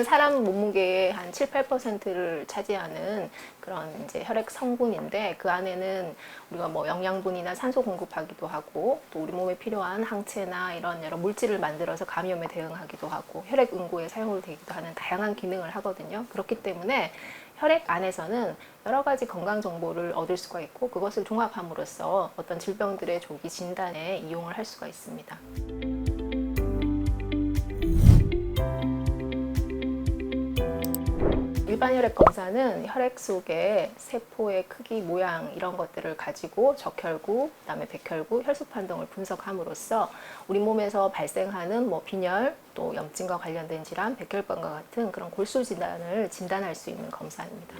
혈액은 사람 몸무게의 한 7, 8%를 차지하는 그런 이제 혈액 성분인데 그 안에는 우리가 뭐 영양분이나 산소 공급하기도 하고 또 우리 몸에 필요한 항체나 이런 여러 물질을 만들어서 감염에 대응하기도 하고 혈액 응고에 사용을 되기도 하는 다양한 기능을 하거든요. 그렇기 때문에 혈액 안에서는 여러 가지 건강 정보를 얻을 수가 있고 그것을 종합함으로써 어떤 질병들의 조기 진단에 이용을 할 수가 있습니다. 일반 혈액 검사는 혈액 속의 세포의 크기, 모양 이런 것들을 가지고 적혈구, 그다음에 백혈구, 혈소판 등을 분석함으로써 우리 몸에서 발생하는 뭐 빈혈, 또 염증과 관련된 질환, 백혈병과 같은 그런 골수 질환을 진단할 수 있는 검사입니다.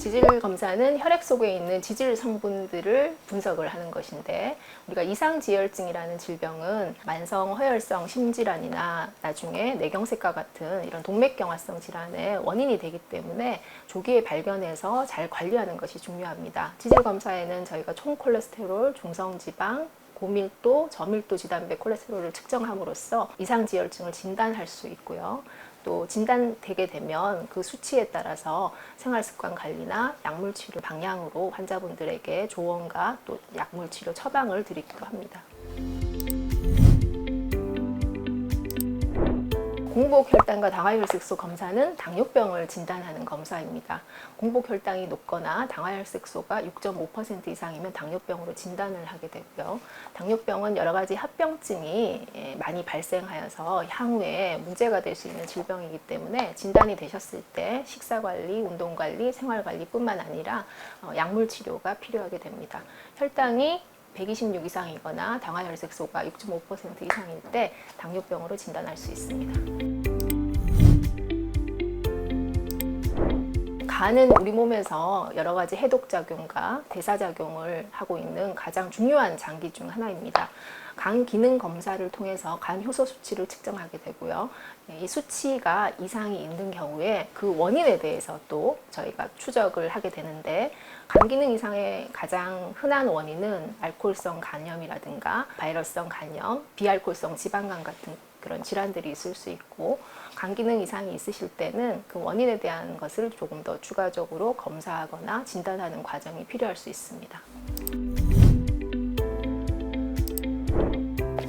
지질 검사는 혈액 속에 있는 지질 성분들을 분석을 하는 것인데 우리가 이상지혈증이라는 질병은 만성 허혈성 심질환이나 나중에 뇌경색과 같은 이런 동맥경화성 질환의 원인이 되기 때문에 조기에 발견해서 잘 관리하는 것이 중요합니다. 지질 검사에는 저희가 총 콜레스테롤, 중성 지방, 고밀도, 저밀도 지단백 콜레스테롤을 측정함으로써 이상지혈증을 진단할 수 있고요. 또 진단되게 되면 그 수치에 따라서 생활 습관 관리나 약물 치료 방향으로 환자분들에게 조언과 또 약물 치료 처방을 드리기도 합니다. 공복 혈당과 당화혈색소 검사는 당뇨병을 진단하는 검사입니다. 공복 혈당이 높거나 당화혈색소가 6.5% 이상이면 당뇨병으로 진단을 하게 되고요. 당뇨병은 여러 가지 합병증이 예, 많이 발생하여서 향후에 문제가 될 수 있는 질병이기 때문에 진단이 되셨을 때 식사 관리, 운동 관리, 생활 관리뿐만 아니라 어, 약물 치료가 필요하게 됩니다. 혈당이 126 이상이거나 당화혈색소가 6.5% 이상일 때 당뇨병으로 진단할 수 있습니다. 간은 우리 몸에서 여러 가지 해독 작용과 대사 작용을 하고 있는 가장 중요한 장기 중 하나입니다. 간 기능 검사를 통해서 간 효소 수치를 측정하게 되고요. 이 수치가 이상이 있는 경우에 그 원인에 대해서 또 저희가 추적을 하게 되는데 간 기능 이상의 가장 흔한 원인은 알코올성 간염이라든가 바이러스성 간염, 비알코올성 지방간 같은 그런 질환들이 있을 수 있고 간 기능 이상이 있으실 때는 그 원인에 대한 것을 조금 더 추가적으로 검사하거나 진단하는 과정이 필요할 수 있습니다.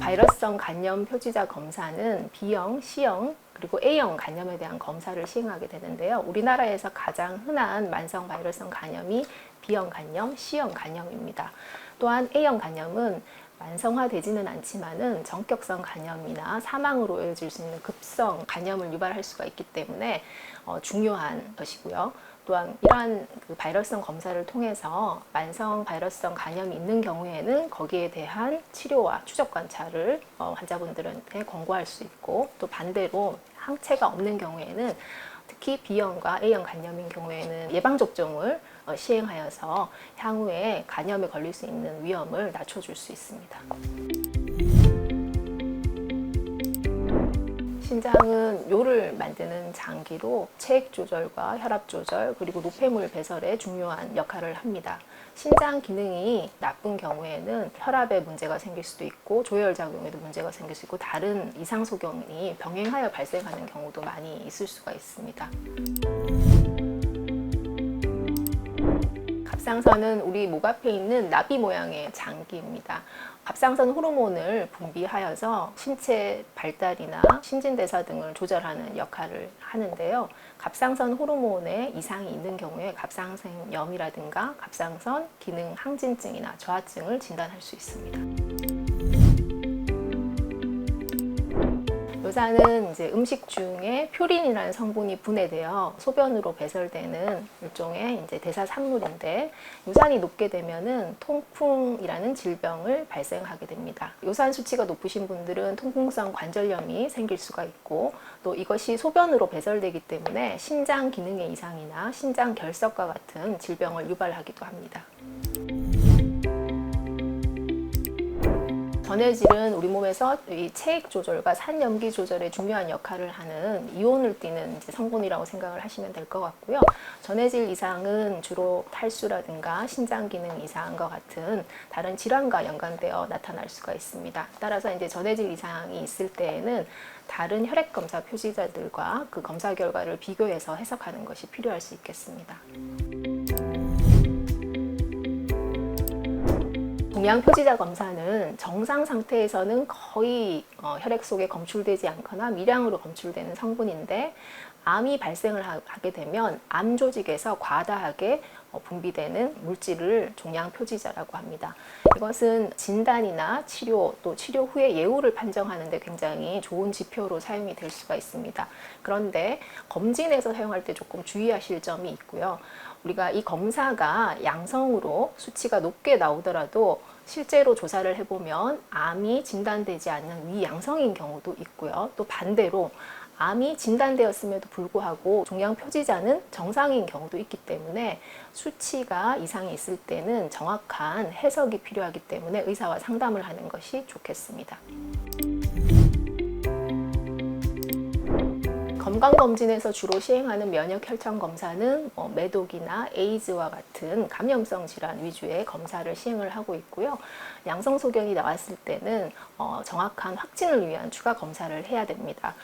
바이러스성 간염 표지자 검사는 B형, C형, 그리고 A형 간염에 대한 검사를 시행하게 되는데요. 우리나라에서 가장 흔한 만성 바이러스성 간염이 B형 간염, C형 간염입니다. 또한 A형 간염은 만성화되지는 않지만은 전격성 간염이나 사망으로 이어질 수 있는 급성 간염을 유발할 수가 있기 때문에 어, 중요한 것이고요. 또한 이러한 그 바이러스성 검사를 통해서 만성 바이러스성 간염이 있는 경우에는 거기에 대한 치료와 추적 관찰을 어, 환자분들한테 권고할 수 있고 또 반대로 항체가 없는 경우에는 특히 B형과 A형 간염인 경우에는 예방 접종을 어, 시행하여서 향후에 간염에 걸릴 수 있는 위험을 낮춰줄 수 있습니다. 신장은 요를 만드는 장기로 체액 조절과 혈압 조절 그리고 노폐물 배설에 중요한 역할을 합니다. 신장 기능이 나쁜 경우에는 혈압에 문제가 생길 수도 있고 조혈 작용에도 문제가 생길 수 있고 다른 이상 소견이 병행하여 발생하는 경우도 많이 있을 수가 있습니다. 갑상선은 우리 목 앞에 있는 나비 모양의 장기입니다. 갑상선 호르몬을 분비하여서 신체 발달이나 신진대사 등을 조절하는 역할을 하는데요. 갑상선 호르몬에 이상이 있는 경우에 갑상선염이라든가 갑상선 기능 항진증이나 저하증을 진단할 수 있습니다. 요산은 이제 음식 중에 표린이라는 성분이 분해되어 소변으로 배설되는 일종의 이제 대사 산물인데 요산이 높게 되면은 통풍이라는 질병을 발생하게 됩니다. 요산 수치가 높으신 분들은 통풍성 관절염이 생길 수가 있고 또 이것이 소변으로 배설되기 때문에 신장 기능의 이상이나 신장 결석과 같은 질병을 유발하기도 합니다. 전해질은 우리 몸에서 이 체액 조절과 산염기 조절에 중요한 역할을 하는 이온을 띠는 성분이라고 생각을 하시면 될 것 같고요. 전해질 이상은 주로 탈수라든가 신장 기능 이상과 같은 다른 질환과 연관되어 나타날 수가 있습니다. 따라서 이제 전해질 이상이 있을 때에는 다른 혈액 검사 표시자들과 그 검사 결과를 비교해서 해석하는 것이 필요할 수 있겠습니다. 동양 표지자 검사는 정상 상태에서는 거의 어, 혈액 속에 검출되지 않거나 미량으로 검출되는 성분인데 암이 발생을 하- 하게 되면 암 조직에서 과다하게 어, 분비되는 물질을 종양 표지자라고 합니다. 이것은 진단이나 치료 또 치료 후에 예후를 판정하는 데 굉장히 좋은 지표로 사용이 될 수가 있습니다. 그런데 검진에서 사용할 때 조금 주의하실 점이 있고요. 우리가 이 검사가 양성으로 수치가 높게 나오더라도 실제로 조사를 해보면 암이 진단되지 않는 위양성인 경우도 있고요. 또 반대로 암이 진단되었음에도 불구하고 종양 표지자는 정상인 경우도 있기 때문에 수치가 이상이 있을 때는 정확한 해석이 필요하기 때문에 의사와 상담을 하는 것이 좋겠습니다. 건강검진에서 주로 시행하는 면역 혈청 검사는 뭐 매독이나 에이즈와 같은 감염성 질환 위주의 검사를 시행을 하고 있고요. 양성 소견이 나왔을 때는 어, 정확한 확진을 위한 추가 검사를 해야 됩니다.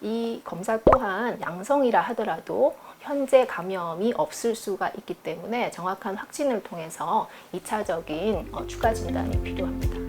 이 검사 또한 양성이라 하더라도 현재 감염이 없을 수가 있기 때문에 정확한 확진을 통해서 2차적인 어, 추가 진단이 필요합니다.